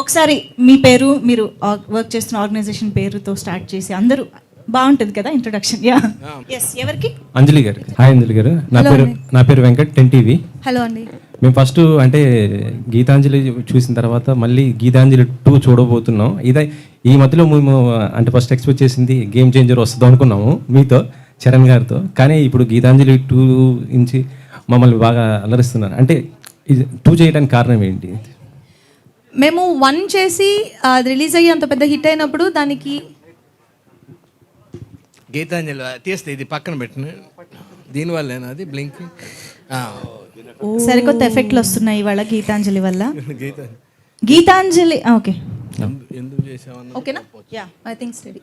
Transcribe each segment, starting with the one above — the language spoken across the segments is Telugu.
ఒకసారి మీ పేరు మీరు వర్క్ చేస్తున్న ఆర్గనైజేషన్ పేరుతో స్టార్ట్ చేసి అందరూ బాగుంటుంది కదా ఇంట్రొడక్షన్ యా ఎస్ ఎవరికి? అంజలి గారు. హాయ్ అంజలి గారు. నా పేరు నా పేరు వెంకట్ టెన్ టీవీ. హలో అండి. మేము ఫస్ట్ అంటే గీతాంజలి చూసిన తర్వాత మళ్ళీ గీతాంజలి టూ చూడబోతున్నాం. ఇదే ఈ మధ్యలో మేము అంటే ఫస్ట్ ఎక్స్పెక్ట్ చేసింది గేమ్ చేంజర్ వస్తుంది అనుకున్నాము మీతో చరణ్ గారితో. కానీ ఇప్పుడు గీతాంజలి టూ నుంచి మమ్మల్ని బాగా అలరిస్తున్నారు. అంటే ఇది టూ చేయడానికి కారణం ఏంటి? మేము వన్ చేసి అది రిలీజ్ అయ్యి అంత పెద్ద హిట్ అయినప్పుడు దానికి గీతాంజలి తీస్తే ఇది పక్కన పెట్టిన. దీనివల్లేనా అది? బ్లింకింగ్ సరికొత్త ఎఫెక్ట్లు వస్తున్నాయి ఇవాళ గీతాంజలి వల్ల. గీతాంజలి. ఓకే. ఎందు- ఎందుకు చేసామన్న ఓకేనా yeah I think study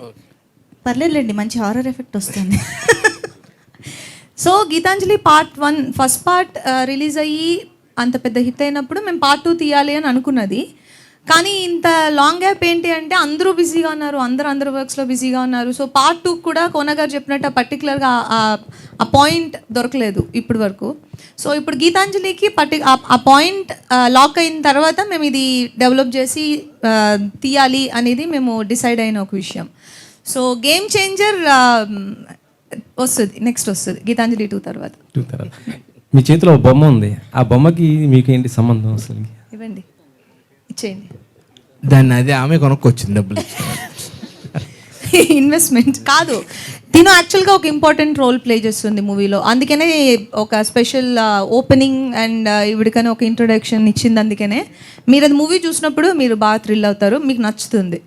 okay. పర్లేదులేండి మంచి హారర్ ఎఫెక్ట్ వస్తుంది. So Geetanjali part one first part release అయ్యి అంత పెద్ద హిట్ అయినప్పుడు మేము పార్ట్ టూ తీయాలి అని అనుకున్నది. కానీ ఇంత లాంగ్ గ్యాప్ ఏంటి అంటే అందరూ బిజీగా ఉన్నారు అందరూ అందరు వర్క్స్లో బిజీగా ఉన్నారు. సో పార్ట్ టూ కూడా కోనగారు చెప్పినట్టు పర్టికులర్గా ఆ పాయింట్ దొరకలేదు ఇప్పటి వరకు. సో ఇప్పుడు గీతాంజలికి పర్టి ఆ- పాయింట్ లాక్ అయిన తర్వాత మేము ఇది డెవలప్ చేసి తీయాలి అనేది మేము డిసైడ్ అయిన ఒక విషయం. సో గేమ్ చేంజర్ వస్తుంది నెక్స్ట్ వస్తుంది గీతాంజలి టూ తర్వాత. టూ తర్వాత. మీ చేతిలో ఒక బొమ్మ ఉంది. ఆ బొమ్మకి మీకు ఏంటి సంబంధం అసలు? ఇవ్వండి. ఇచ్చేయండి. దాన్ని అదే ఆమె కొనుక్కొచ్చింది డబ్బులు. ఇన్వెస్ట్మెంట్ కాదు. తిను యాక్చువల్గా ఒక ఇంపార్టెంట్ రోల్ ప్లే చేస్తుంది మూవీలో. అందుకనే ఒక స్పెషల్ ఓపెనింగ్ అండ్ ఇవిడికనే ఒక ఇంట్రొడక్షన్ ఇచ్చింది అందుకనే. మీరు అది మూవీ చూసినప్పుడు మీరు బాగా థ్రిల్ అవుతారు. మీకు నచ్చుతుంది.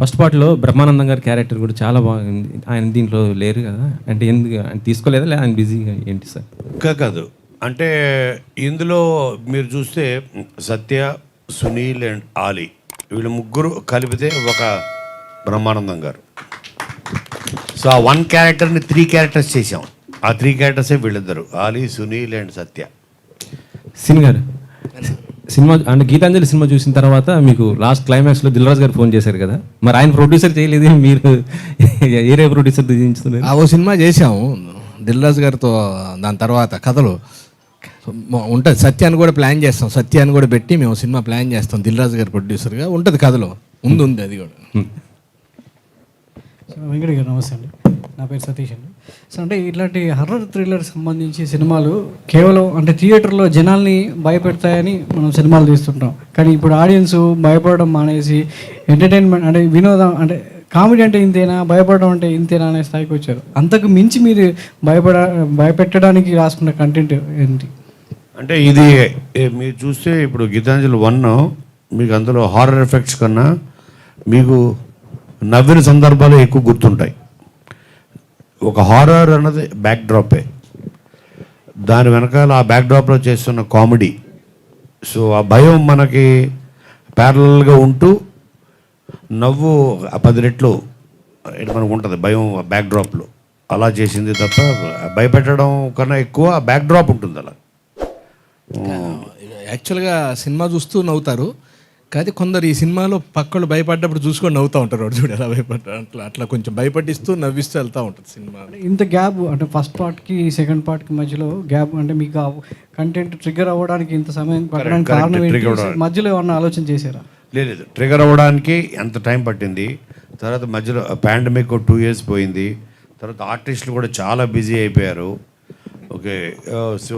ఫస్ట్ పార్ట్లో బ్రహ్మానందం గారి క్యారెక్టర్ కూడా చాలా బాగుంది. ఆయన దీంట్లో లేరు కదా. అంటే ఎందుకు ఆయన తీసుకోలేదా? లేదా ఆయన బిజీగా ఏంటి సార్? ఇంకా కాదు. అంటే ఇందులో మీరు చూస్తే సత్య సునీల్ అండ్ ఆలీ వీళ్ళు ముగ్గురు కలిపితే ఒక బ్రహ్మానందం గారు. సో ఆ వన్ క్యారెక్టర్ని త్రీ క్యారెక్టర్స్ చేసాం ఆ త్రీ క్యారెక్టర్సే వీళ్ళిద్దరు. ఆలీ సునీల్ అండ్ సత్య. సిన్ గారు. సినిమా అంటే గీతాంజలి సినిమా చూసిన తర్వాత మీకు లాస్ట్ క్లైమాక్స్లో దిల్రాజ్ గారు ఫోన్ చేశారు కదా. మరి ఆయన ప్రొడ్యూసర్ చేయలేదు మీరు? ఏరే ప్రొడ్యూసర్ దించుతున్నారు ఆ ఓ సినిమా చేసాము దిల్రాజు గారితో దాని తర్వాత కథలు. ఉంటుంది. సత్యాన్ని కూడా ప్లాన్ చేస్తాం. సత్యాన్ని కూడా పెట్టి మేము సినిమా ప్లాన్ చేస్తాం. దిల్రాజు గారి ప్రొడ్యూసర్గా ఉంటుంది కథలో. ముందు ఉంది అది కూడా. సో వెంకట గారు నమస్తే అండి. నా పేరు సతీష్ అండి. సో అంటే ఇట్లాంటి హర్రర్ థ్రిల్లర్ సంబంధించి సినిమాలు కేవలం అంటే థియేటర్లో జనాల్ని భయపెడతాయని మనం సినిమాలు తీస్తుంటాం. కానీ ఇప్పుడు ఆడియన్స్ భయపడడం మానేసి ఎంటర్టైన్మెంట్ అంటే వినోదం అంటే కామెడీ అంటే ఇంతేనా భయపడడం అంటే ఇంతేనా అనే స్థాయికి వచ్చారు. అంతకు మించి మీరు భయపడ భయపెట్టడానికి రాసుకున్న కంటెంట్ ఏంటి? అంటే ఇది మీరు చూస్తే ఇప్పుడు గీతాంజలి వన్ మీకు అందులో హారర్ ఎఫెక్ట్స్ కన్నా మీకు నవ్విన సందర్భాలు ఎక్కువ గుర్తుంటాయి. ఒక హారర్ అన్నది బ్యాక్ డ్రాపే దాని వెనకాల ఆ బ్యాక్ డ్రాప్లో చేస్తున్న కామెడీ సో ఆ భయం మనకి ప్యారలల్గా ఉంటూ నవ్వు ఆ పది రెట్లు మనకు ఉంటుంది భయం బ్యాక్ డ్రాప్లో అలా చేసింది తప్ప భయపెట్టడం కన్నా ఎక్కువ బ్యాక్ డ్రాప్ ఉంటుంది అలా యాక్చువల్గా సినిమా చూస్తూ నవ్వుతారు. కానీ కొందరు ఈ సినిమాలో పక్కలు భయపడ్డప్పుడు చూసుకొని నవ్వుతూ ఉంటారు వాడు చూడు ఎలా భయపడ్డారు అట్లా అట్లా కొంచెం భయపడిస్తూ నవ్విస్తూ వెళ్తూ ఉంటుంది సినిమా. ఇంత గ్యాప్ అంటే ఫస్ట్ పార్ట్కి సెకండ్ పార్ట్కి మధ్యలో గ్యాప్ అంటే మీకు ఆ కంటెంట్ ట్రిగ్గర్ అవ్వడానికి ఇంత సమయం పట్టడానికి కారణం ఏంటి. మధ్యలో ఏమన్నా ఆలోచన చేశారా? లేదు లేదు. ట్రిగర్ అవ్వడానికి ఎంత టైం పట్టింది? తర్వాత మధ్యలో పాండమిక్ టూ ఇయర్స్ పోయింది. తర్వాత ఆర్టిస్టులు కూడా చాలా బిజీ అయిపోయారు. ఓకే సో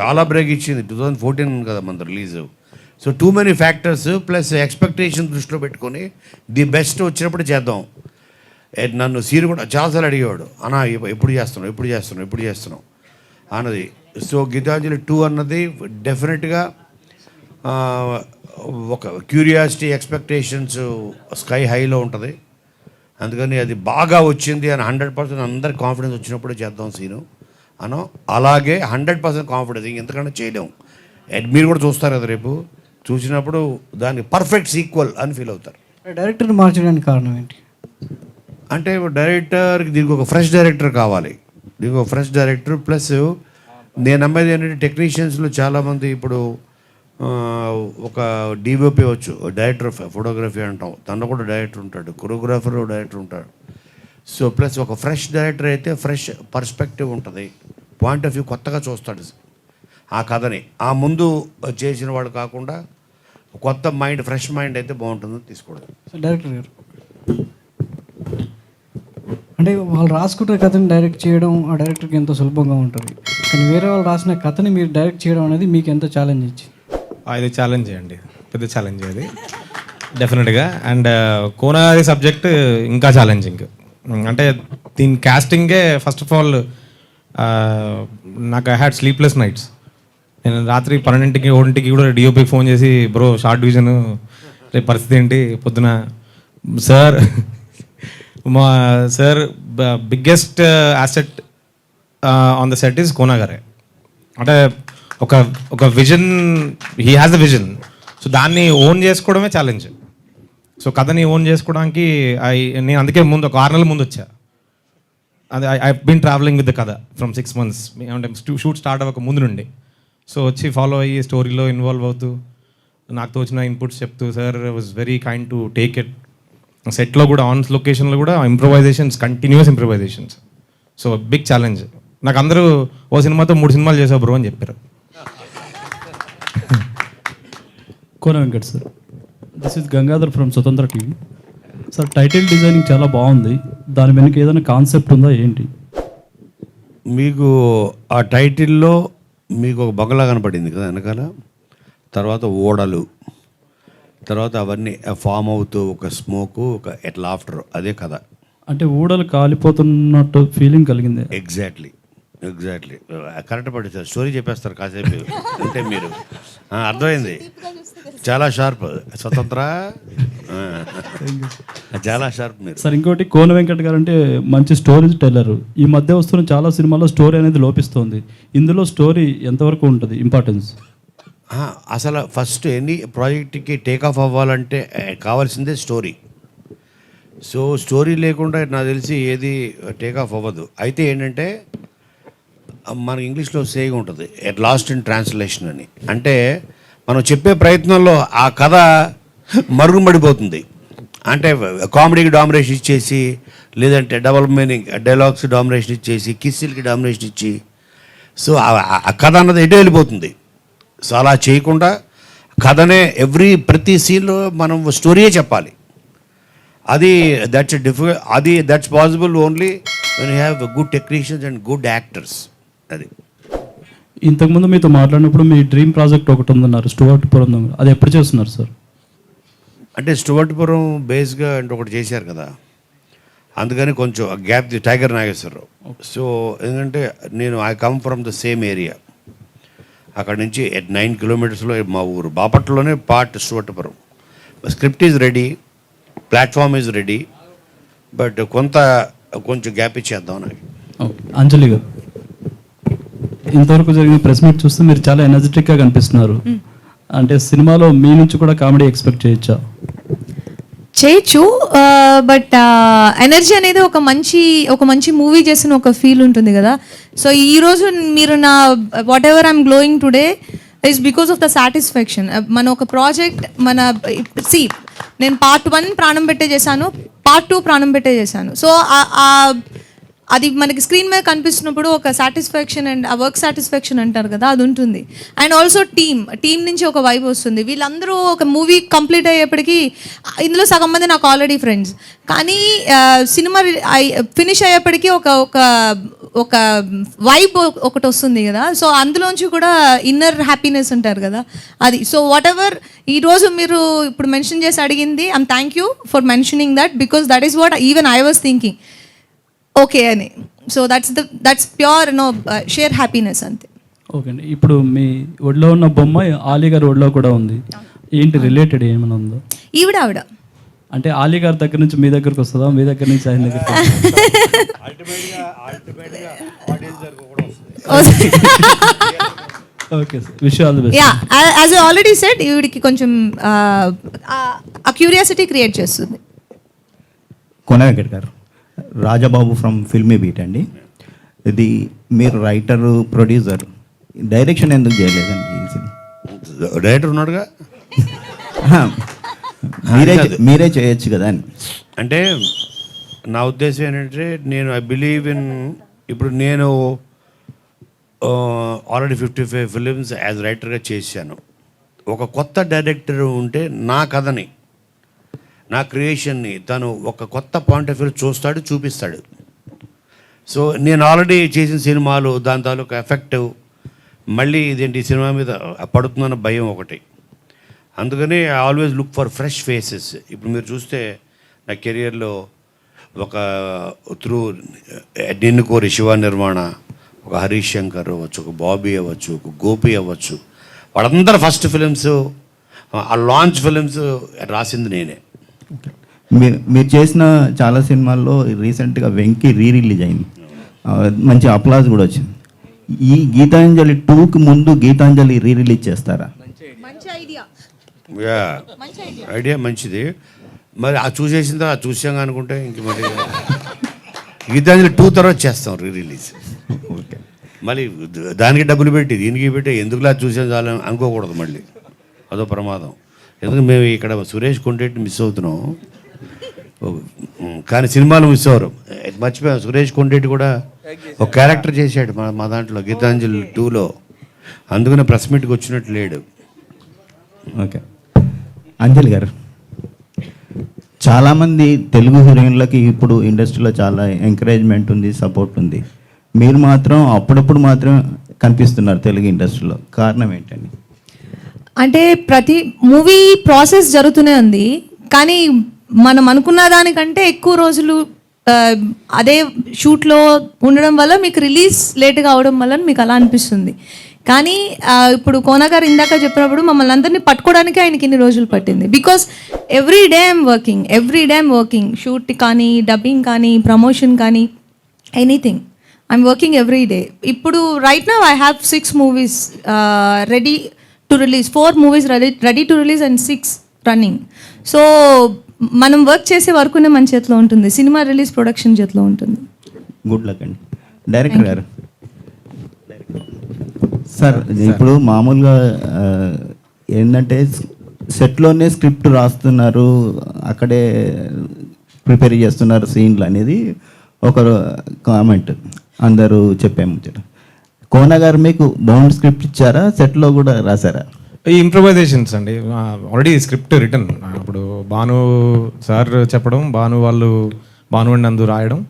చాలా బ్రేక్ ఇచ్చింది. టూ థౌజండ్ ఫోర్టీన్ కదా మన release. So too many factors plus expectation దృష్టిలో పెట్టుకొని ది బెస్ట్ వచ్చినప్పుడు చేద్దాం. నన్ను సీరు కూడా చాలాసార్లు అడిగేవాడు అనా ఎప్పుడు చేస్తున్నావు ఎప్పుడు చేస్తున్నావు ఎప్పుడు చేస్తున్నావు? అన్నది. సో గీతాంజలి టూ అన్నది డెఫినెట్గా ఒక క్యూరియాసిటీ ఎక్స్పెక్టేషన్స్ స్కై హైలో ఉంటుంది. అందుకని అది బాగా వచ్చింది అని హండ్రెడ్ పర్సెంట్ అందరి కాన్ఫిడెన్స్ వచ్చినప్పుడు చేద్దాం సీను. అనో అలాగే హండ్రెడ్ పర్సెంట్ కాన్ఫిడెన్స్ ఇంకెంతకన్నా చేయలేము మీరు కూడా చూస్తారు కదా రేపు. చూసినప్పుడు దానికి పర్ఫెక్ట్ సీక్వల్ అని ఫీల్ అవుతారు. డైరెక్టర్ని మార్చడానికి కారణం ఏంటి? అంటే డైరెక్టర్కి దీనికి ఒక ఫ్రెష్ డైరెక్టర్ కావాలి. దీనికి ఒక ఫ్రెష్ డైరెక్టర్ ప్లస్ నేను నమ్మేది ఏంటంటే టెక్నీషియన్స్లో చాలామంది ఇప్పుడు ఒక డిఓపి వచ్చు డైరెక్టర్ ఫోటోగ్రఫీ అంటాం. తను కూడా డైరెక్టర్ ఉంటాడు కొరియోగ్రాఫర్ డైరెక్టర్ ఉంటాడు. సో ప్లస్ ఒక ఫ్రెష్ డైరెక్టర్ అయితే ఫ్రెష్ పర్స్పెక్టివ్ ఉంటుంది. పాయింట్ ఆఫ్ వ్యూ కొత్తగా చూస్తాడు. ఆ కథని. ఆ ముందు చేసిన వాడు కాకుండా కొత్త మైండ్ ఫ్రెష్ మైండ్ అయితే బాగుంటుందని తీసుకోవడం. సో డైరెక్టర్ గారు. అంటే వాళ్ళు రాసుకుంటే కథని డైరెక్ట్ చేయడం ఆ డైరెక్టర్కి ఎంతో సులభంగా ఉంటుంది. కానీ వేరే వాళ్ళు రాసిన కథని మీరు డైరెక్ట్ చేయడం అనేది మీకు ఎంతో ఛాలెంజ్ ఇచ్చి అది ఛాలెంజ్ అండి. పెద్ద ఛాలెంజ్ అది. డెఫినెట్గా అండ్ కోనాది సబ్జెక్ట్ ఇంకా ఛాలెంజింగ్ అంటే దీని క్యాస్టింగే ఫస్ట్ ఆఫ్ ఆల్ నాకు ఐ హ్యాడ్ స్లీప్లెస్ నైట్స్ నేను రాత్రి పన్నెండింటికి ఒంటికి కూడా డిఓపికి ఫోన్ చేసి బ్రో షార్ట్ డివిజన్ రేపు పరిస్థితి ఏంటి? పొద్దున సార్ మా sir biggest asset on the set is Kona గారే అంటే ఒక ఒక vision he has the vision so దాన్ని ఓన్ చేసుకోవడమే ఛాలెంజ్ సో కథని ఓన్ చేసుకోవడానికి ఐ నేను అందుకే ముందు ఒక ఆరు నెలల ముందు వచ్చా. అది I been travelling with the కథ ఫ్రమ్ సిక్స్ మంత్స్ అంటే షూట్ స్టార్ట్ అవ్వక ముందు నుండి. సో వచ్చి ఫాలో అయ్యి స్టోరీలో ఇన్వాల్వ్ అవుతూ నాకు తోచిన ఇన్పుట్స్ చెప్తూ sir was very kind to take it సెట్లో కూడా ఆన్ లొకేషన్లో కూడా improvisations continuous improvisations so big challenge నాకు అందరూ ఓ సినిమాతో మూడు సినిమాలు చేసావు బ్రో అని చెప్పారు. Kona Venkat sir this is Gangadhar from Swatantra TV sir title designing చాలా బాగుంది. దాని వెనుక ఏదైనా కాన్సెప్ట్ ఉందా ఏంటి? మీకు ఆ టైటిల్లో మీకు ఒక బొగలా కనపడింది కదా వెనకాల? తర్వాత ఓడలు. తర్వాత అవన్నీ ఫామ్ అవుతూ ఒక స్మోకు ఒక ఎట్లా ఆఫ్టర్ అదే కథ. అంటే ఊడలు కాలిపోతున్నట్టు ఫీలింగ్ కలిగింది. ఎగ్జాక్ట్లీ. ఎగ్జాక్ట్లీ కరెక్ట్ పడి సార్ స్టోరీ చెప్పేస్తారు కాసేపు. అంటే మీరు. అర్థమైంది. చాలా షార్ప్. స్వతంత్ర. చాలా షార్ప్ మీరు. సార్ ఇంకోటి కోన వెంకట్ గారు అంటే మంచి స్టోరీ టెల్లర్. ఈ మధ్య వస్తున్న చాలా సినిమాల్లో స్టోరీ అనేది లోపిస్తుంది. ఇందులో స్టోరీ ఎంతవరకు ఉంటుంది? ఇంపార్టెన్స్. అసలు ఫస్ట్ ఎనీ ప్రాజెక్ట్కి టేక్ ఆఫ్ అవ్వాలంటే కావాల్సిందే స్టోరీ. సో స్టోరీ లేకుండా నాకు తెలిసి ఏది టేక్ ఆఫ్ అవ్వదు. అయితే ఏంటంటే మన ఇంగ్లీష్లో సేగ్ ఉంటుంది. ఎట్ లాస్ట్ ఇన్ ట్రాన్స్లేషన్ అని. అంటే మనం చెప్పే ప్రయత్నంలో ఆ కథ మరుగుమడిపోతుంది. అంటే కామెడీకి డామినేషన్ ఇచ్చేసి లేదంటే డబల్ మీనింగ్ డైలాగ్స్ డామినేషన్ ఇచ్చేసి కిస్సిల్కి డామినేషన్ ఇచ్చి సో ఆ- కథ అన్నది ఎటు వెళ్ళిపోతుంది? సో అలా చేయకుండా కథనే ఎవ్రీ ప్రతి సీన్లో మనం స్టోరీయే చెప్పాలి. అది దట్స్ డిఫికల్ట్ అది that's possible only when you have good technicians and good actors అది. ఇంతకుముందు మీతో మాట్లాడినప్పుడు మీ డ్రీమ్ ప్రాజెక్ట్ ఒకటి ఉందన్నారు స్టువర్ట్ పురం దొంగ. అది ఎప్పుడు చేస్తున్నారు సార్? అంటే స్టువర్ట్పురం బేస్గా అంటే ఒకటి చేశారు కదా. అందుకని కొంచెం gap the Tiger Nageswara Rao ఎందుకంటే నేను I come from the same area. అక్కడ నుంచి ఎట్ నైన్ కిలోమీటర్స్లో మా ఊరు. బాపట్లలోనే part Stuartpuram. Script is ready platform is ready but కొంత కొంచెం గ్యాప్ ఇచ్చేద్దాం నాకు. అంజలి గారు. ఇంతవరకు జరిగిన ప్రెస్ మీట్ చూస్తే మీరు చాలా ఎనర్జెటిక్గా కనిపిస్తున్నారు. అంటే సినిమాలో మీ నుంచి కూడా కామెడీ ఎక్స్పెక్ట్ చేయొచ్చా? చేయొచ్చు బట్ ఎనర్జీ అనేది ఒక మంచి ఒక మంచి మూవీ చేసిన ఒక ఫీల్ ఉంటుంది కదా. సో ఈ రోజు మీరు నా whatever I'm glowing today is because of the satisfaction మన ఒక ప్రాజెక్ట్ మన సి నేను పార్ట్ వన్ ప్రాణం పెట్టే చేశాను పార్ట్ టూ ప్రాణం పెట్టే చేశాను. సో అది మనకి స్క్రీన్ మీద కనిపిస్తున్నప్పుడు ఒక సాటిస్ఫాక్షన్ అండ్ ఆ వర్క్ సాటిస్ఫాక్షన్ అంటారు కదా అది ఉంటుంది. అండ్ ఆల్సో టీమ్ టీం నుంచి ఒక వైబ్ వస్తుంది. వీళ్ళందరూ ఒక మూవీ కంప్లీట్ అయ్యేప్పటికీ ఇందులో సగం మంది నాకు ఆల్రెడీ ఫ్రెండ్స్ కానీ సినిమా ఫినిష్ అయ్యేప్పటికీ ఒక ఒక ఒక వైబ్ ఒకటి వస్తుంది కదా. సో అందులోంచి కూడా ఇన్నర్ హ్యాపీనెస్ ఉంటారు కదా. అది సో వాట్ ఎవర్ ఈరోజు మీరు ఇప్పుడు మెన్షన్ చేసి అడిగింది I'm thank you for mentioning that because that is what even I was thinking okay అని. So that's the that's pure no share happiness అంతే. ఓకే అండి. ఇప్పుడు మీ ఒడిలో ఉన్న బొమ్మ ఆలీ గారి ఒడిలో కూడా ఉంది. ఏంటి రిలేటెడ్ ఏమైనా ఉందో? ఈవిడ ఆవిడ. అంటే ఆలీ గారి దగ్గర నుంచి మీ దగ్గరకు వస్తుందా? మీ దగ్గర నుంచి ఆయన దగ్గర okay sir wish all the best yeah as already said ఈవిడికి కొంచెం ఆ క్యూరియాసిటీ క్రియేట్ చేస్తుంది. కొన వెంకట్ గారు. రాజబాబు ఫ్రమ్ ఫిల్మీ బీట్ అండి ఇది మీరు రైటర్ ప్రొడ్యూసర్ డైరెక్షన్ ఎందుకు చేయలేదండి? డైరెక్టర్ ఉన్నాడుగా. మీరే మీరే చేయొచ్చు కదా అని అంటే నా ఉద్దేశం ఏంటంటే నేను ఐ బిలీవ్ ఇన్ ఇప్పుడు నేను already fifty five films as రైటర్గా చేశాను ఒక కొత్త డైరెక్టర్ ఉంటే నా కథని నా క్రియేషన్ని తను ఒక కొత్త పాయింట్ ఆఫ్ వ్యూ చూస్తాడు చూపిస్తాడు. సో నేను ఆల్రెడీ చేసిన సినిమాలు దాని తాలూకు ఎఫెక్ట్ మళ్ళీ ఇదేంటి ఈ సినిమా మీద పడుతుందన్న భయం ఒకటి. అందుకని I always look for fresh faces ఇప్పుడు మీరు చూస్తే నా కెరియర్లో ఒక త్రూ నిన్ను కోరి శివ నిర్మాణ ఒక హరీష్ శంకర్ అవ్వచ్చు ఒక బాబీ అవ్వచ్చు ఒక గోపి అవ్వచ్చు. వాళ్ళందరూ ఫస్ట్ ఫిలిమ్స్ ఆ లాంచ్ ఫిలిమ్స్ రాసింది నేనే. మీరు మీరు చేసిన చాలా సినిమాల్లో రీసెంట్గా వెంకీ రీ రిలీజ్ అయింది మంచి అప్లాజ్ కూడా వచ్చింది. ఈ గీతాంజలి టూకి ముందు గీతాంజలి రీ రిలీజ్ చేస్తారా యా. ఐడియా. మంచిది. మరి ఆ చూసేసిన తర్వాత చూసాం అనుకుంటే ఇంక మరి గీతాంజలి టూ తర్వాత చేస్తాం రీ రిలీజ్ మళ్ళీ దానికి డబ్బులు పెట్టి దీనికి పెట్టి ఎందుకులా చూసాం చాలని అనుకోకూడదు మళ్ళీ. అదో ప్రమాదం. ఎందుకు మేము ఇక్కడ సురేష్ కొండేటిని మిస్ అవుతున్నాం? కానీ సినిమాలు మిస్ అవ్వరు. మర్చిపోయాం. సురేష్ కొండేటి కూడా ఒక క్యారెక్టర్ చేశాడు మా మా దాంట్లో గీతాంజలి టూలో అందుకనే ప్రెస్ మీట్కి వచ్చినట్టు లేడు. ఓకే అంజలి గారు చాలామంది తెలుగు హీరోయిన్లకి ఇప్పుడు ఇండస్ట్రీలో చాలా ఎంకరేజ్మెంట్ ఉంది సపోర్ట్ ఉంది. మీరు మాత్రం అప్పుడప్పుడు మాత్రం కనిపిస్తున్నారు తెలుగు ఇండస్ట్రీలో. కారణం ఏంటండి అంటే ప్రతి మూవీ ప్రాసెస్ జరుగుతూనే ఉంది. కానీ మనం అనుకున్న దానికంటే ఎక్కువ రోజులు అదే షూట్లో ఉండడం వల్ల మీకు రిలీజ్ లేట్గా అవడం వల్ల మీకు అలా అనిపిస్తుంది. కానీ ఇప్పుడు కోనగారు ఇందాక చెప్పినప్పుడు మమ్మల్ని అందరినీ పట్టుకోవడానికి ఆయనకి ఇన్ని రోజులు పట్టింది. Because every day I'm working every day I'm working shoot కానీ డబ్బింగ్ కానీ ప్రమోషన్ కానీ anything I'm working every day ఇప్పుడు రైట్ నా I have six movies ready to release four movies ready ready to release and six running so మనం వర్క్ చేసే వర్కునే మన చేతిలో ఉంటుంది. సినిమా రిలీజ్ ప్రొడక్షన్ చేతిలో ఉంటుంది. గుడ్ లక్ అండి. డైరెక్టర్ గారు. సార్ ఇప్పుడు మామూలుగా ఏంటంటే సెట్లోనే స్క్రిప్ట్ రాస్తున్నారు. అక్కడే ప్రిపేర్ చేస్తున్నారు సీన్లు అనేది. ఒక కామెంట్ అందరూ చెప్పే ముచ్చట కోన గారు మీకు బౌండ్ స్క్రిప్ట్ ఇచ్చారా? సెట్లో కూడా రాశారా? ఈ ఇంప్రవైజేషన్స్ అండి. ఆల్రెడీ స్క్రిప్ట్ రిటర్న్ ఇప్పుడు భాను సార్ చెప్పడం భాను వాళ్ళు భాను అండ్ నందు రాయడం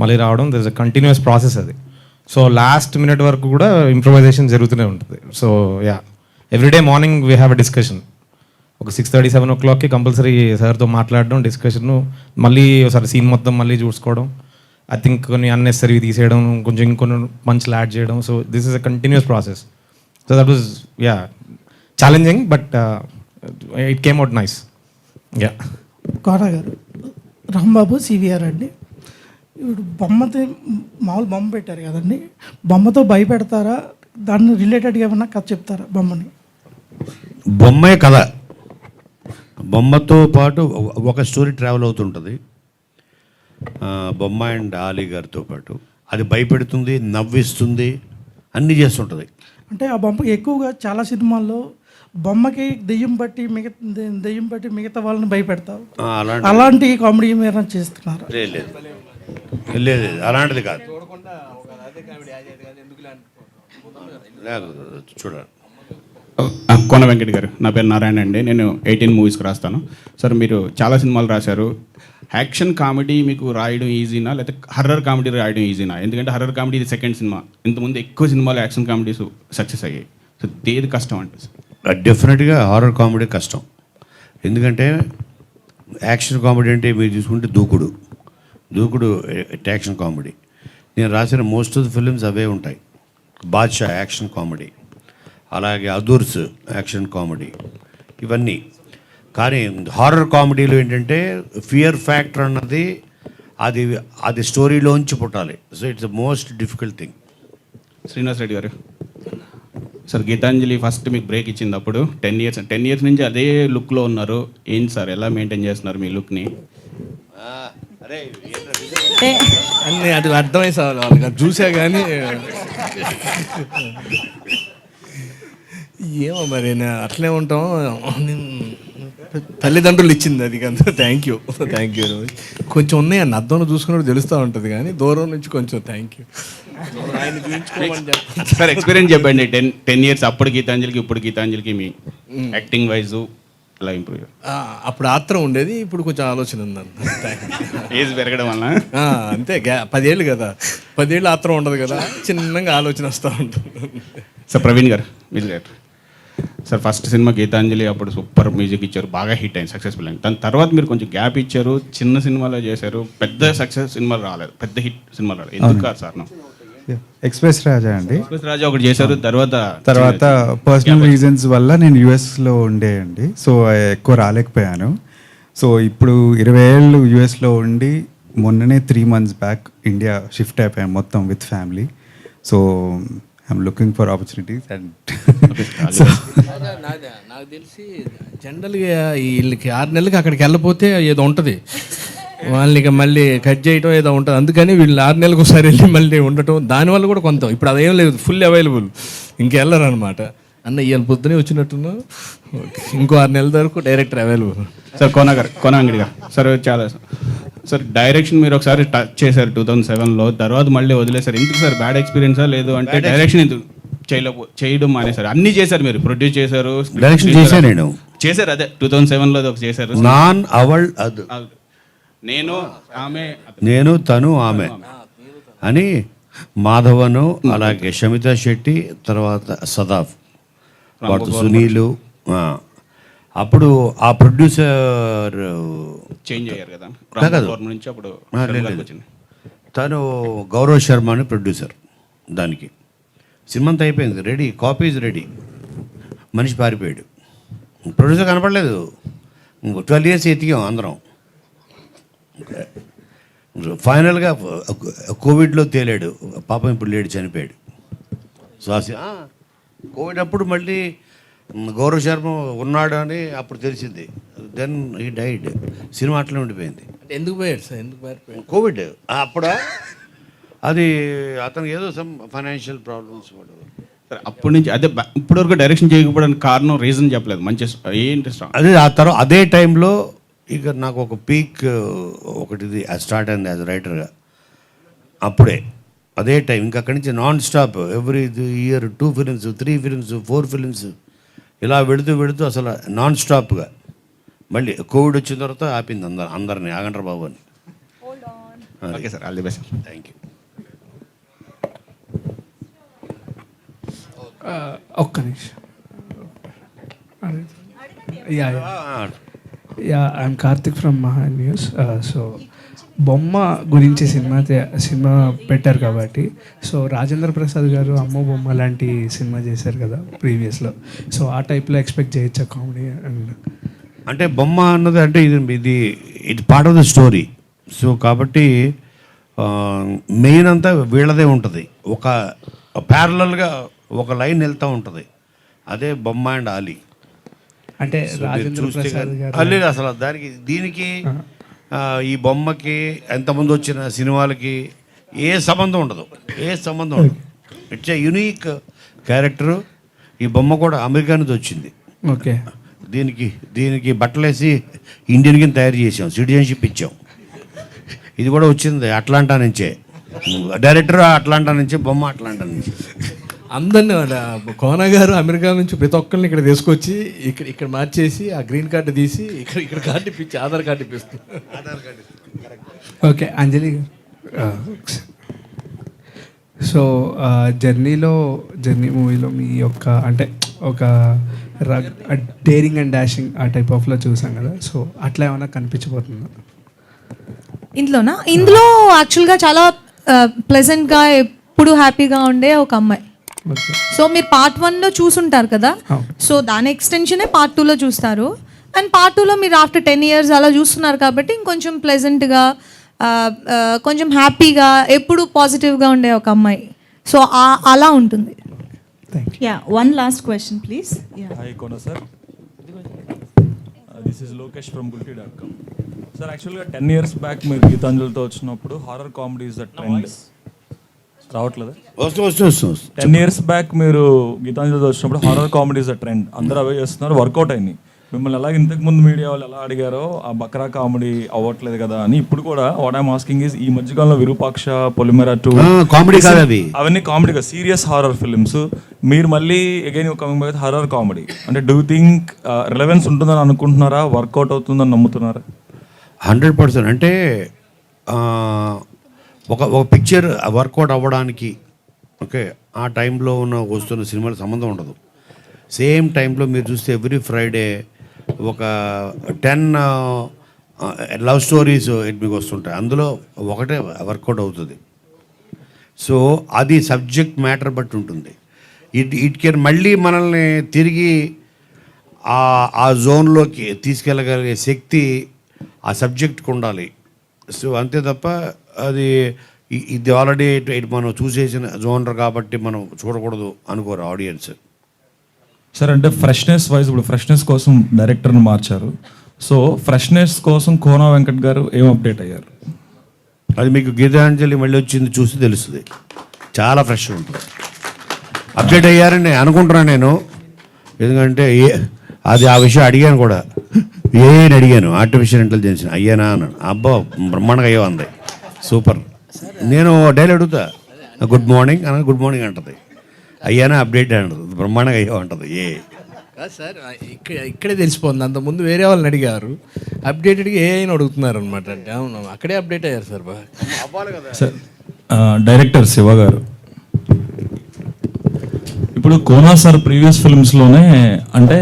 మళ్ళీ రావడం దిస్ అ కంటిన్యూస్ ప్రాసెస్ అది. సో లాస్ట్ మినిట్ వరకు కూడా ఇంప్రవైజేషన్ జరుగుతూనే ఉంటుంది. So yeah everyday morning we have a discussion ఒక సిక్స్ థర్టీ సెవెన్ ఓ క్లాక్కి కంపల్సరీ సార్తో మాట్లాడడం డిస్కషన్ మళ్ళీ ఒకసారి సీన్ మొత్తం మళ్ళీ చూసుకోవడం. ఐ థింక్ కొన్ని అన్నెసరీ తీసేయడం కొంచెం ఇంకొన్ని మంచిలు యాడ్ చేయడం. So this is a continuous process so that was yeah challenging but it came out nice yeah Kota గారు రాంబాబు సివిఆర్ అండి. ఇప్పుడు బొమ్మతో మామూలు బొమ్మ పెట్టారు కదండి. బొమ్మతో భయపెడతారా? దాన్ని రిలేటెడ్గా ఏమన్నా కథ చెప్తారా బొమ్మని? బొమ్మే కథ. బొమ్మతో పాటు ఒక- స్టోరీ ట్రావెల్ అవుతుంటుంది. బొమ్మ అండ్ ఆలీ గారితో పాటు. అది భయపెడుతుంది నవ్విస్తుంది అన్నీ చేస్తుంటుంది. అంటే ఆ బొమ్మకి ఎక్కువగా చాలా సినిమాల్లో బొమ్మకి దెయ్యం బట్టి మిగతా దెయ్యం బట్టి మిగతా వాళ్ళని భయపెడతారు అలాంటి కామెడీ మీరు చేస్తున్నారు? లేదు. లేదు అలాంటిది కాదు. లేదు, చూడాలి. కోన వెంకట్ గారు నా పేరు నారాయణ అండి. నేను ఎయిటీన్ మూవీస్కి రాస్తాను. సార్ మీరు చాలా సినిమాలు రాశారు. యాక్షన్ కామెడీ మీకు రాయడం ఈజీనా? లేకపోతే హర్రర్ కామెడీ రాయడం ఈజీనా? ఎందుకంటే హర్రర్ కామెడీ ఇది సెకండ్ సినిమా. ఇంతకుముందు ఎక్కువ సినిమాలు యాక్షన్ కామెడీస్ సక్సెస్ అయ్యాయి. సో ఏది కష్టం అంటే డెఫినెట్గా హారర్ కామెడీ కష్టం. ఎందుకంటే యాక్షన్ కామెడీ అంటే మీరు చూసుకుంటే దూకుడు. దూకుడు యాక్షన్ కామెడీ. నేను రాసిన మోస్ట్ ఆఫ్ ద ఫిలిమ్స్ అవే ఉంటాయి. Baadshah action comedy. అలాగే అదూర్స్ యాక్షన్ కామెడీ. ఇవన్నీ. కానీ హారర్ కామెడీలో ఏంటంటే ఫియర్ ఫ్యాక్టర్ అన్నది అది అది స్టోరీలోంచి పుట్టాలి. So it's the most difficult thing Srinivas Reddy గారు. సార్ గీతాంజలి ఫస్ట్ మీకు బ్రేక్ ఇచ్చింది అప్పుడు టెన్ ఇయర్స్ టెన్ ఇయర్స్ నుంచి అదే లుక్లో ఉన్నారు. ఏంటి సార్ ఎలా మెయింటైన్ చేస్తున్నారు మీ లుక్ని అన్నీ అది అర్థమై సార్ వాళ్ళకి అది చూసా కానీ ఏమో మరి నేను అట్లే ఉంటాం. నేను- తల్లిదండ్రులు ఇచ్చింది అది అంత థ్యాంక్ యూ థ్యాంక్ యూ కొంచెం ఉన్నాయి అన్న అద్దంలో చూసుకున్నప్పుడు తెలుస్తూ ఉంటుంది కానీ దూరం నుంచి కొంచెం థ్యాంక్ యూ సార్ ఎక్స్పీరియన్స్ చెప్పండి. టెన్ టెన్ ఇయర్స్ అప్పుడు గీతాంజలికి ఇప్పుడు గీతాంజలికి మీ యాక్టింగ్ వైజ్ ఇలా ఇంప్రూవ్ అప్పుడు ఆత్రం ఉండేది ఇప్పుడు కొంచెం ఆలోచన ఉందండి. ఏజ్ పెరగడం వల్ల ఆ, అంతే. పదేళ్ళు కదా. పదేళ్ళు ఆత్రం ఉండదు కదా. చిన్నగా ఆలోచన వస్తూ ఉంటుంది. సార్ ప్రవీణ్ గారు డైరెక్టర్ సార్ ఫస్ట్ సినిమా గీతాంజలి అప్పుడు సూపర్ మ్యూజిక్ ఇచ్చారు బాగా హిట్ అయింది సక్సెస్ఫుల్ అయింది. దాని తర్వాత మీరు కొంచెం గ్యాప్ ఇచ్చారు చిన్న సినిమాలో చేశారు పెద్ద సక్సెస్ సినిమాలు రాలేదు పెద్ద హిట్ సినిమాలు రాలేదు. ఎందుకు కాదు సార్? ఎక్స్ప్రెస్ రాజా అండి. ఎక్స్ప్రెస్ రాజా ఒకటి చేశారు తర్వాత తర్వాత పర్సనల్ రీజన్స్ వల్ల నేను యుఎస్లో ఉండే అండి. సో ఎక్కువ రాలేకపోయాను. సో ఇప్పుడు ఇరవై ఏళ్ళు యుఎస్లో ఉండి మొన్ననే three months back India shift అయిపోయాను మొత్తం with family so I'm looking for opportunities and నాకు తెలిసి జనరల్గా వీళ్ళకి ఆరు నెలలకి అక్కడికి వెళ్ళపోతే ఏదో ఉంటుంది. వాళ్ళని ఇక మళ్ళీ కట్ చేయటం ఏదో ఉంటుంది. అందుకని వీళ్ళు ఆరు నెలలకు ఒకసారి వెళ్ళి మళ్ళీ ఉండటం. దానివల్ల కూడా కొంత. ఇప్పుడు అదేం లేదు. ఫుల్ అవైలబుల్ ఇంకెళ్ళరు అనమాట అన్న ఇవాళ పొద్దునే వచ్చినట్టున్నా ఇంకో ఆరు నెలల వరకు డైరెక్టర్ అవైలబుల్ సార్ కోన గారు కోన అంగడి గారు సార్ చాలా సార్ డైరెక్షన్ మీరు ఒకసారి టచ్ చేశారు టూ థౌసండ్ సెవెన్లో తర్వాత మళ్ళీ వదిలేశారు. ఎందుకు సార్ బ్యాడ్ ఎక్స్పీరియన్సా లేదు అంటే డైరెక్షన్ ఎందుకు చేయలేకపో చేయడం మానేశారు? అన్నీ చేశారు మీరు. ప్రొడ్యూస్ చేశారు చేశారు. చేశాను నేను. చేశారు అదే టూ థౌసండ్ సెవెన్లో ఒక చేశారు. నాన్ అవల్ అదు. నేను ఆమె నేను తను ఆమె. అని మాధవను అలాగే షమితా శెట్టి తర్వాత సదాఫ్. వాటి సునీలు ఆ. అప్పుడు ఆ ప్రొడ్యూసర్ చేంజ్ అయ్యారు కదా. గవర్నమెంట్ నుంచి అప్పుడు. వచ్చింది. తను గౌరవ్ శర్మ అని ప్రొడ్యూసర్ దానికి. సినిమా అంతా అయిపోయింది. రెడీ కాపీస్ రెడీ మనిషి పారిపోయాడు. ప్రొడ్యూసర్ కనపడలేదు. ట్వెల్వ్ ఇయర్స్ ఎతికాం అందరం. ఫైనల్గా కోవిడ్లో తేలాడు. పాపం ఇప్పుడు లేడు చనిపోయాడు. సో ఆ సి- ఆ, కోవిడ్ అప్పుడు మళ్ళీ గౌరవ్ శర్మ ఉన్నాడు అని అప్పుడు తెలిసింది. దెన్ ఈ డైడ్ సినిమా అట్లే ఉండిపోయింది. అంటే ఎందుకు పోయాడు సార్? ఎందుకు పారిపోయాడు? కోవిడ్. అప్పుడా? అది అతనికి ఏదో సమ్ ఫైనాన్షియల్ ప్రాబ్లమ్స్ వాడు. సరే, అప్పటి నుంచి అదే ఇప్పటి వరకు డైరెక్షన్ చేయకపోవడానికి కారణం రీజన్ చెప్పలేదు. మంచి ఏంటి? అదే ఆ తర్వాత అదే టైంలో ఇక నాకు ఒక పీక్ ఒకటిది స్టార్ట్ అయింది యాజ్ రైటర్గా. అప్పుడే అదే టైం. ఇంకా అక్కడి నుంచి non stop. Every year two films three films four films. ఇలా వెళుతూ వెళుతూ అసలు నాన్ స్టాప్గా మళ్ళీ కోవిడ్ వచ్చిన తర్వాత ఆపింది అందరు అందరిని ఆగండ్ర బాబు అని. Okay sir all the best. Thank you ఒక్క నిమిషం. Yeah yeah. I'm Karthik from Maha news. So బొమ్మ గురించి సినిమా సినిమా పెట్టారు కాబట్టి. సో రాజేంద్ర ప్రసాద్ గారు అమ్మ బొమ్మ లాంటి సినిమా చేశారు కదా ప్రీవియస్లో. సో ఆ టైప్లో ఎక్స్పెక్ట్ చేయొచ్చా కామెడీ అండ్ అంటే బొమ్మ అన్నది అంటే ఇది ఇది ఇది part of the story so కాబట్టి మెయిన్ అంతా వీళ్ళదే ఉంటుంది. ఒక ప్యారలల్గా ఒక లైన్ వెళ్తూ ఉంటుంది. అదే బొమ్మ అండ్ ఆలీ. అంటే రాజేంద్ర ప్రసాద్ గారు అసలు దానికి దీనికి ఈ బొమ్మకి ఎంతమంది వచ్చిన సినిమాలకి ఏ సంబంధం ఉండదు. ఏ సంబంధం ఉండదు. ఇట్స్ ఏ యునీక్ క్యారెక్టరు ఈ బొమ్మ కూడా అమెరికా నుంచి వచ్చింది. ఓకే. దీనికి దీనికి బట్టలేసి ఇండియన్ కింద తయారు చేసాం సిటిజన్షిప్ ఇచ్చాం. ఇది కూడా వచ్చింది అట్లాంటా నుంచే. డైరెక్టర్ అట్లాంటా నుంచి బొమ్మ అట్లాంటా నుంచి. అందరిని వాళ్ళ కోన గారు అమెరికా నుంచి ప్రతి ఒక్కరిని ఇక్కడ తీసుకొచ్చి ఇక్కడ ఇక్కడ మార్చేసి ఆ గ్రీన్ కార్డు తీసి ఇక్కడ ఇక్కడ కార్డు ఇప్పించి Aadhaar card ఇప్పిస్తుంది Aadhaar card okay Anjali. So జర్నీలో జర్నీ మూవీలో మీ యొక్క అంటే ఒక డేరింగ్ అండ్ డాషింగ్ ఆ టైప్ ఆఫ్లో చూసాం కదా సో అట్లా ఏమైనా కనిపించబోతుందా? ఇంట్లోనా ఇందులో యాక్చువల్గా చాలా ప్లెజెంట్గా ఎప్పుడు హ్యాపీగా ఉండే ఒక అమ్మాయి. సో మీరు పార్ట్ వన్లో చూసుంటారు కదా. సో దాని ఎక్స్టెన్షనే పార్ట్ టూలో చూస్తారు. అండ్ పార్ట్ టూలో మీరు ఆఫ్టర్ టెన్ ఇయర్స్ అలా చూస్తున్నారు కాబట్టి ఇంకొంచెం ప్లెజెంట్గా కొంచెం హ్యాపీగా ఎప్పుడు పాజిటివ్గా ఉండే ఒక అమ్మాయి. సో అలా ఉంటుంది. Yeah one last question please yeah hi Kona sir this is Lokesh from Gulte dot com sir యాక్చువల్గా టెన్ ఇయర్స్ బ్యాక్ మీరు గీతాంజలితో వచ్చినప్పుడు horror comedy is the trend రావట్లేదా? వస్తూ వస్తూ వస్తూ టెన్ ఇయర్స్ బ్యాక్ మీరు గీతాంజలితో వచ్చినప్పుడు horror comedy is the trend అందరూ అవే చేస్తున్నారు వర్కౌట్ అయింది మిమ్మల్ని ఎలా ఇంతకు ముందు మీడియా వాళ్ళు ఎలా అడిగారో ఆ బక్రా కామెడీ అవ్వట్లేదు కదా అని ఇప్పుడు కూడా వాట్ ఐమ్ ఆస్కింగ్ ఇస్ ఈ మధ్యకాలంలో విరూపాక్ష పొలిమెరా టూ కాదు అవి. అవన్నీ కామెడీగా సీరియస్ హారర్ ఫిల్మ్స్ మీరు మళ్ళీ again coming back horror comedy అంటే డూ థింక్ రిలవెన్స్ ఉంటుందని అనుకుంటున్నారా? వర్కౌట్ అవుతుందని నమ్ముతున్నారా? హండ్రెడ్ పర్సెంట్ అంటే ఆ, ఒక ఒక పిక్చర్ వర్కౌట్ అవ్వడానికి ఓకే ఆ టైంలో ఉన్న వస్తున్న సినిమాలకు సంబంధం ఉండదు. సేమ్ టైంలో మీరు చూస్తే ఎవ్రీ ఫ్రైడే ఒక టెన్ లవ్ స్టోరీస్ మీకు వస్తుంటాయి. అందులో ఒకటే వర్కౌట్ అవుతుంది. సో అది సబ్జెక్ట్ మ్యాటర్ బట్టి ఉంటుంది. ఇట్ ఇట్ కెన్ మళ్ళీ మనల్ని తిరిగి ఆ ఆ జోన్లోకి తీసుకెళ్ళగలిగే శక్తి ఆ సబ్జెక్ట్కి ఉండాలి. సో అంతే తప్ప అది ఇది ఆల్రెడీ ఇటు మనం చూసేసిన జోనర్ కాబట్టి మనం చూడకూడదు అనుకోరు ఆడియన్స్ సార్ అంటే ఫ్రెష్నెస్ వైజ్ ఇప్పుడు ఫ్రెష్నెస్ కోసం డైరెక్టర్ని మార్చారు. సో ఫ్రెష్నెస్ కోసం కోనా వెంకట్ గారు ఏం అప్డేట్ అయ్యారు? అది మీకు గీతాంజలి మళ్ళీ వచ్చింది చూసి తెలుస్తుంది. చాలా ఫ్రెష్గా ఉంటుంది. అప్డేట్ అయ్యారని నేను అనుకుంటున్నాను నేను. ఎందుకంటే ఏ అది ఆ విషయం అడిగాను కూడా. ఏ అని అడిగాను. ఆర్టిఫిషియల్ ఇంటెలిజెన్స్ అయ్యానా అన్నాను. అబ్బా బ్రహ్మాండంగా అయ్యో అంది సూపర్. నేను డైలీ అడుగుతా గుడ్ మార్నింగ్ అనగా గుడ్ మార్నింగ్ అంటది. అయ్యానా అప్డేట్ అంటది. బ్రహ్మాండంగా అయ్యో అంటది. ఏ? కాదు సార్ ఇక్కడ ఇక్కడే తెలిసిపోతుంది. అంతకుముందు వేరే వాళ్ళని అడిగారు. అప్డేటెడ్గా ఏ అయినా అడుగుతున్నారు అనమాట అంటే అవును అక్కడే అప్డేట్ అయ్యారు సార్ బాగా. సార్ ఆ, డైరెక్టర్ శివ గారు. ఇప్పుడు కోనా సార్ ప్రీవియస్ ఫిల్మ్స్లోనే అంటే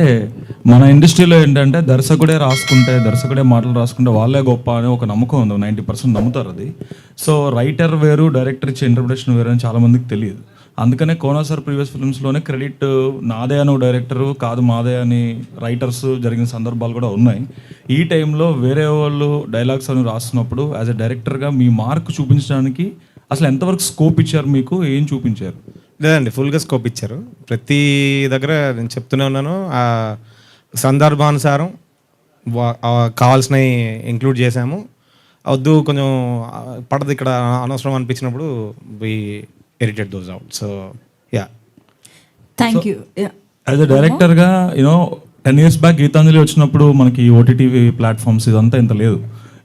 మన ఇండస్ట్రీలో ఏంటంటే దర్శకుడే రాసుకుంటే దర్శకుడే మాటలు రాసుకుంటే వాళ్ళే గొప్ప అని ఒక నమ్మకం ఉంది. నైంటీ పర్సెంట్ నమ్ముతారు అది. సో రైటర్ వేరు డైరెక్టర్ ఇచ్చే ఇంటర్ప్రిటేషన్ వేరు అని చాలామందికి తెలియదు. అందుకనే కోనా సార్ ప్రీవియస్ ఫిల్మ్స్లోనే క్రెడిట్ నాదే అని డైరెక్టర్ కాదు మాదే అని రైటర్స్ జరిగిన సందర్భాలు కూడా ఉన్నాయి. ఈ టైంలో వేరే వాళ్ళు డైలాగ్స్ అని రాస్తున్నప్పుడు యాజ్ ఎ డైరెక్టర్గా మీ మార్క్ చూపించడానికి అసలు ఎంతవరకు స్కోప్ ఇచ్చారు మీకు? ఏం చూపించారు? లేదండి ఫుల్గా స్కోప్ ఇచ్చారు. ప్రతి దగ్గర నేను చెప్తూనే ఉన్నాను. సందర్భానుసారం కావాల్సినవి ఇంక్లూడ్ చేసాము వద్దు కొంచెం పడదు ఇక్కడ అనవసరం అనిపించినప్పుడు we edited those out so yeah thank you as a డైరెక్టర్గా you know ten years back Geetanjali వచ్చినప్పుడు మనకి ఓటీటీవీ ప్లాట్ఫామ్స్ ఇదంతా ఇంత లేదు.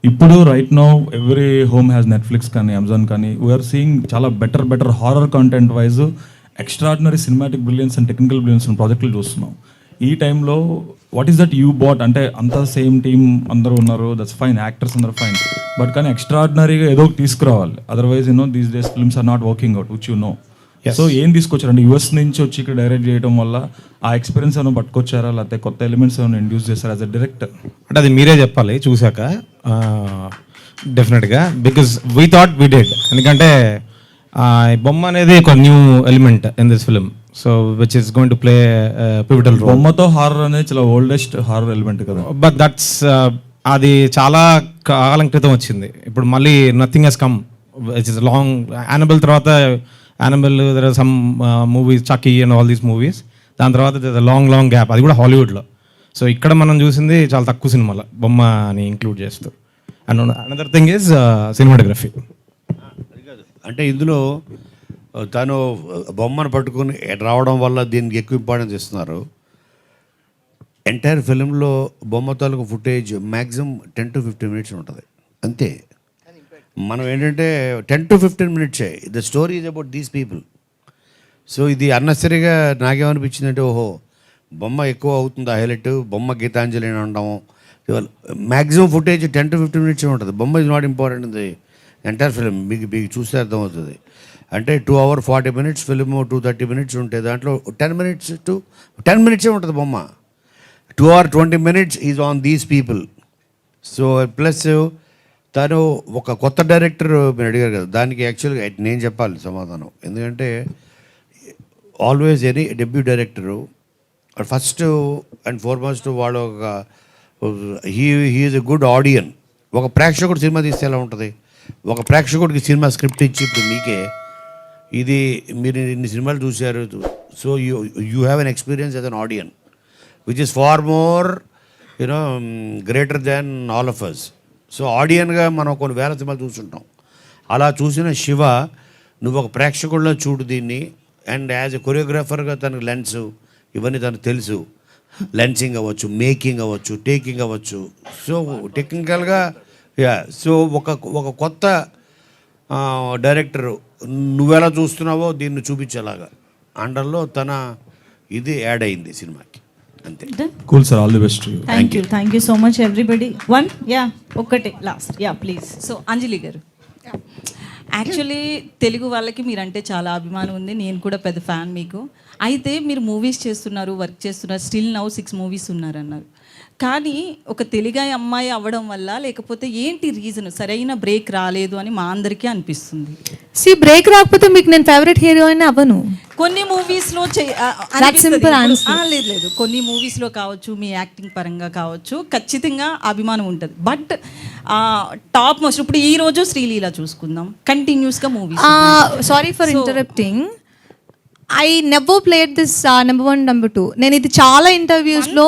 ఇప్పుడు right now every home has Netflix కానీ అమెజాన్ కానీ వీఆర్ సీయింగ్ చాలా better better horror content wise extraordinary cinematic brilliance and technical brilliance ప్రాజెక్టులు చూస్తున్నాం. ఈ టైంలో what is that you bought అంటే అంతా సేమ్ టీమ్ అందరూ ఉన్నారు దట్స్ ఫైన్ యాక్టర్స్ అందరూ ఫైన్ బట్ కానీ ఎక్స్ట్రాడినరీగా ఏదో ఒకటి తీసుకురావాలి. Otherwise you know these days films are not working out which you know so ఏం తీసుకొచ్చారంటే యుఎస్ నుంచి వచ్చి ఇక్కడ డైరెక్ట్ చేయడం వల్ల ఆ ఎక్స్పీరియన్స్ ఏమైనా పట్టుకొచ్చారా? లేకపోతే కొత్త ఎలిమెంట్స్ ఏమైనా ఇండ్యూస్ చేస్తారా యాజ్ అ డైరెక్టర్ అంటే అది మీరే చెప్పాలి చూశాక. డెఫినెట్గా because we thought we dead ఎందుకంటే బొమ్మ అనేది ఒక new element in this film so which is going to play pivotal role బొమ్మతో హారర్ అనేది చాలా ఓల్డెస్ట్ హారర్ ఎలిమెంట్ కదా. బట్ దట్స్ అది చాలా కాలం క్రితం వచ్చింది. ఇప్పుడు మళ్ళీ nothing he's come it's is long Annabelle తర్వాత Annabelle there are some movies Chucky and all these movies దాని తర్వాత లాంగ్ లాంగ్ గ్యాప్ అది కూడా హాలీవుడ్లో సో ఇక్కడ మనం చూసింది చాలా తక్కువ సినిమాలో బొమ్మ అని ఇంక్లూడ్ చేస్తూ. And another thing is cinematography అంటే ఇందులో తను బొమ్మను పట్టుకొని రావడం వల్ల దీనికి ఎక్కువ ఇంపార్టెన్స్ ఇస్తున్నారు. ఎంటైర్ ఫిలింలో బొమ్మ తాలూకు footage maximum ten to fifteen minutes ఉంటుంది. అంతే. మనం ఏంటంటే ten to fifteen మినిట్సే the story is about these people so ఇది అన్నసరిగా నాకేమనిపించిందంటే ఓహో బొమ్మ ఎక్కువ అవుతుంది హైలైట్ బొమ్మ గీతాంజలి అని ఉండము maximum footage ten to fifteen minutes ఉంటుంది. బొమ్మ ఇస్ నాట్ ఇంపార్టెంట్ ఇది ఎంటైర్ ఫిలిం మీకు మీకు చూస్తే అర్థమవుతుంది. అంటే two hour forty minutes film two thirty minutes ఉంటాయి దాంట్లో టెన్ మినిట్స్ టు టెన్ మినిట్సే ఉంటుంది బొమ్మ. Two hour twenty minutes is on these people so plus తను ఒక కొత్త డైరెక్టర్ మీరు అడిగారు కదా దానికి యాక్చువల్గా నేను చెప్పాలి సమాధానం. ఎందుకంటే always any debut director first and foremost వాడు ఒక he he is a good audience ఒక ప్రేక్షకుడు సినిమా తీస్తే ఎలా ఉంటుంది? ఒక ప్రేక్షకుడికి సినిమా స్క్రిప్ట్ ఇచ్చి ఇప్పుడు మీకే ఇది మీరు ఇన్ని సినిమాలు చూశారు so you you have an experience as an audience which is far more you know greater than all of us so ఆడియన్గా మనం కొన్ని వేల సినిమాలు చూస్తుంటాం. అలా చూసిన శివ నువ్వు ఒక ప్రేక్షకుల్లో చూడు దీన్ని అండ్ యాజ్ ఎ కొరియోగ్రాఫర్గా తనకు లెన్స్ ఇవన్నీ తనకు తెలుసు. లెన్సింగ్ అవ్వచ్చు మేకింగ్ అవ్వచ్చు టేకింగ్ అవ్వచ్చు. సో టెక్నికల్గా యా సో ఒక ఒక కొత్త డైరెక్టర్ నువ్వెలా చూస్తున్నావో దీన్ని చూపించేలాగా. అండర్లో తన ఇది యాడ్ అయింది సినిమాకి. అంతే. Cool sir all the best thank you thank you so much everybody one yeah ఒక్కటే last yeah please so Anjali garu. Actually Telugu వాళ్ళకి మీరంటే చాలా అభిమానం ఉంది. నేను కూడా పెద్ద ఫ్యాన్ మీకు. అయితే మీరు మూవీస్ చేస్తున్నారు వర్క్ చేస్తున్నారు. స్టిల్ నౌ సిక్స్ మూవీస్ ఉన్నారన్నారు. కానీ ఒక తెలుగు అమ్మాయి అవ్వడం వల్ల లేకపోతే ఏంటి రీజన్ సరైన బ్రేక్ రాలేదు అని మా అందరికీ అనిపిస్తుంది. సి బ్రేక్ రాకపోతే మీకు నేను ఫేవరెట్ హీరోయిన్ అవ్వను. కొన్ని మూవీస్లో చే- ఆ, That అనిపిస్తది. simple ఇప్పుడు- answer. ఆ, లేదు లేదు. కొన్ని మూవీస్లో కావచ్చు మీ యాక్టింగ్ పరంగా కావచ్చు ఖచ్చితంగా అభిమానం ఉంటుంది. బట్ టాప్ మోస్ట్ ఇప్పుడు ఈ రోజు శ్రీలీల చూసుకుందాం. కంటిన్యూస్గా movies sorry for interrupting I never played this number one number two నేను ఇది చాలా ఇంటర్వ్యూస్లో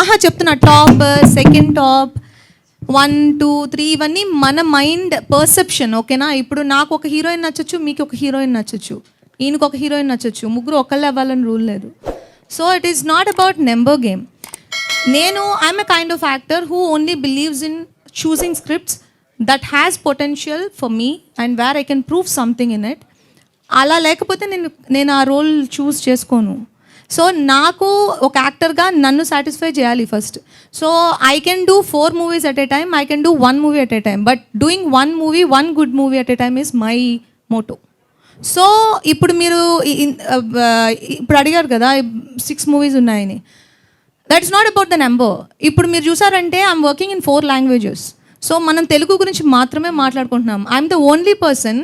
ఆహా చెప్తున్నా. Top second top one two three ఇవన్నీ మన మైండ్ పర్సెప్షన్ ఓకేనా ఇప్పుడు నాకు ఒక హీరోయిన్ నచ్చచ్చు మీకు ఒక హీరోయిన్ నచ్చచ్చు. ఈయనకు ఒక హీరోయిన్ నచ్చచ్చు. ముగ్గురు ఒకళ్ళే అవ్వాలని రూల్ లేదు. So it is not about number game నేను I'm a kind of actor who only believes in choosing scripts that has potential for me and where I can prove something in it అలా లేకపోతే నేను నేను ఆ రోల్ చూస్ చేసుకోను. సో నాకు ఒక యాక్టర్గా నన్ను సాటిస్ఫై చేయాలి first so I can do four movies at a time I can do one movie at a time but doing one movie one good movie at a time is my motto so ఇప్పుడు మీరు ఇప్పుడు అడిగారు కదా సిక్స్ మూవీస్ ఉన్నాయని. That is not about the number ఇప్పుడు మీరు చూసారంటే I'm working in four languages so మనం తెలుగు గురించి మాత్రమే మాట్లాడుకుంటున్నాం. ఐఎమ్ ద ఓన్లీ పర్సన్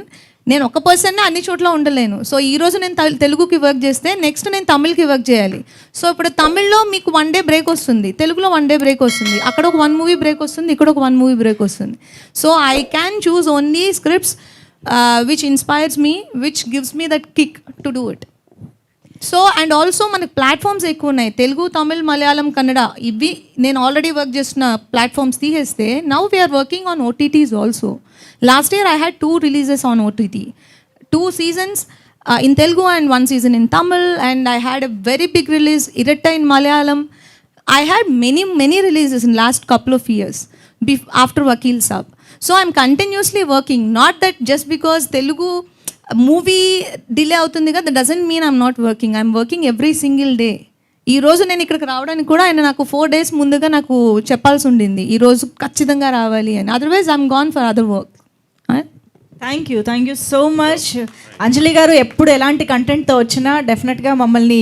నేను ఒక పర్సన్ అన్ని చోట్ల ఉండలేను. సో ఈ రోజు నేను తెలుగుకి వర్క్ చేస్తే నెక్స్ట్ నేను తమిళ్కి వర్క్ చేయాలి. సో ఇప్పుడు తమిళ్ళో మీకు వన్ డే బ్రేక్ వస్తుంది. తెలుగులో వన్ డే బ్రేక్ వస్తుంది. అక్కడ ఒక వన్ మూవీ బ్రేక్ వస్తుంది. ఇక్కడ ఒక వన్ మూవీ బ్రేక్ వస్తుంది. So I can choose only scripts which inspires me which gives me that kick to do it so and also మనకి ప్లాట్ఫామ్స్ ఎక్కువ ఉన్నాయి. తెలుగు తమిళ్ మలయాళం కన్నడ ఇవి నేను ఆల్రెడీ వర్క్ చేసిన ప్లాట్ఫామ్స్ తీసేస్తే now we're working on OTTs also last year I had two releases on OTT two seasons in Telugu and one season in Tamil and I had a very big release Iratta in Malayalam I had many many releases in last couple of years bef- after Vakeel Saab so I'm continuously working not that just because Telugu movie delay అవుతుంది కదా that doesn't mean I'm not working I'm working every single day ఈ రోజు నేను ఇక్కడికి రావడానికి కూడా ఆయన నాకు ఫోర్ డేస్ ముందుగా నాకు చెప్పాల్సి ఉండింది. ఈ రోజు ఖచ్చితంగా రావాలి అని. Otherwise I'm gone for other work thank you thank you so much Anjali garu ఎప్పుడు ఎలాంటి కంటెంట్తో వచ్చినా డెఫినెట్గా మమ్మల్ని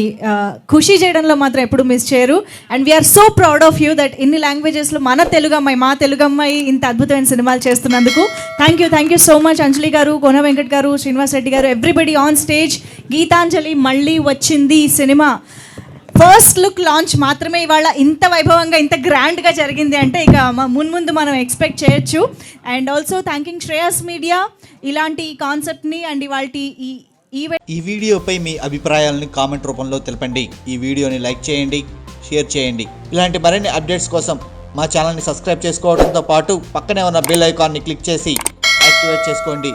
ఖుషి చేయడంలో మాత్రం ఎప్పుడు మిస్ చేయరు. And we're so proud of you that ఇన్ని లాంగ్వేజెస్లో మన తెలుగు అమ్మాయి మా తెలుగు అమ్మాయి ఇంత అద్భుతమైన సినిమాలు చేస్తున్నందుకు. Thank you thank you so much Anjali garu Kona Venkat గారు శ్రీనివాస్ రెడ్డి గారు ఎవ్రీబడి ఆన్ స్టేజ్ గీతాంజలి మళ్ళీ వచ్చింది ఈ సినిమా. ఫస్ట్ లుక్ లాంచ్ మాత్రమే ఇవాళ ఇంత వైభవంగా ఇంత గ్రాండ్గా జరిగింది అంటే ఇక మున్ముందు మనం ఎక్స్పెక్ట్ చేయొచ్చు. And also thanking Shreyas media ఇలాంటి కాన్సెప్ట్ని అండ్ ఇవాళ ఈ ఈవెంట్ ఈ వీడియోపై మీ అభిప్రాయాలను కామెంట్ రూపంలో తెలపండి. ఈ వీడియోని లైక్ చేయండి షేర్ చేయండి. ఇలాంటి మరిన్ని అప్డేట్స్ కోసం మా ఛానల్ని సబ్స్క్రైబ్ చేసుకోవడంతో పాటు పక్కనే ఉన్న బెల్ ఐకాన్ని క్లిక్ చేసి యాక్టివేట్ చేసుకోండి.